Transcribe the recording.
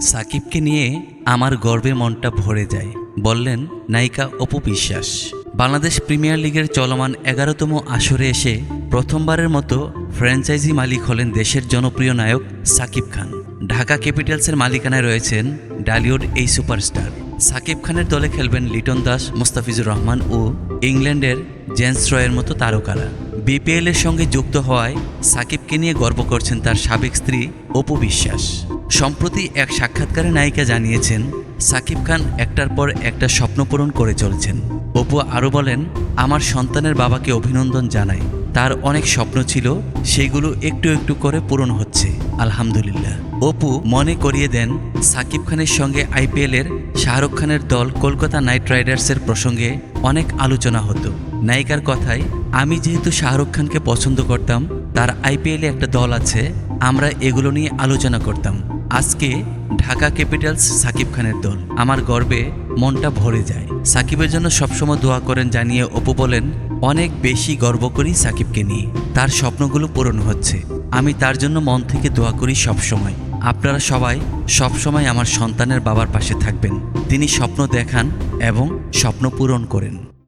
সাকিবকে নিয়ে আমার গর্বে মনটা ভরে যায়। বললেন, নায়িকা অপু বিশ্বাস, বাংলাদেশ প্রিমিয়ার লিগের চলমান এগারোতম আসরে এসে প্রথমবারের মতো ফ্র্যাঞ্চাইজি মালিক হলেন দেশের জনপ্রিয় নায়ক সাকিব খান। ঢাকা ক্যাপিটালসের মালিকানায় রয়েছেন ডালিউড এই সুপারস্টার। সাকিব খানের দলে খেলবেন লিটন দাস, মোস্তাফিজুর রহমান ও ইংল্যান্ডের জেন্স রয়ের মতো তারকারা। বিপিএল এর সঙ্গে যুক্ত হওয়ায় সাকিবকে নিয়ে গর্ব করছেন তার সাবেক স্ত্রী অপু বিশ্বাস। সম্প্রতি এক সাক্ষাৎকারে নায়িকা জানিয়েছেন, সাকিব খান একটার পর একটা স্বপ্ন পূরণ করে চলছেন। অপু আরও বলেন, আমার সন্তানের বাবাকে অভিনন্দন জানাই। তার অনেক স্বপ্ন ছিল, সেগুলো একটু একটু করে পূরণ হচ্ছে, আলহামদুলিল্লাহ। অপু মনে করিয়ে দেন, সাকিব খানের সঙ্গে আইপিএলের শাহরুখ খানের দল কলকাতা নাইট রাইডার্সের প্রসঙ্গে অনেক আলোচনা হতো। নায়িকার কথায়, আমি যেহেতু শাহরুখ খানকে পছন্দ করতাম, তার আইপিএলে একটা দল আছে, আমরা এগুলো নিয়ে আলোচনা করতাম। আজকে ঢাকা ক্যাপিটালস সাকিব খানের দল। আমার গর্বে মনটা ভরে যায়। সাকিবের জন্য সবসময় দোয়া করেন, জানিয়ে অপু বলেন, অনেক বেশি গর্ব করি সাকিবকে নিয়ে। তার স্বপ্নগুলো পূরণ হচ্ছে। আমি তার জন্য মন থেকে দোয়া করি সবসময়। আপনারা সবাই সবসময় আমার সন্তানের বাবার পাশে থাকবেন। তিনি স্বপ্ন দেখান এবং স্বপ্ন পূরণ করেন।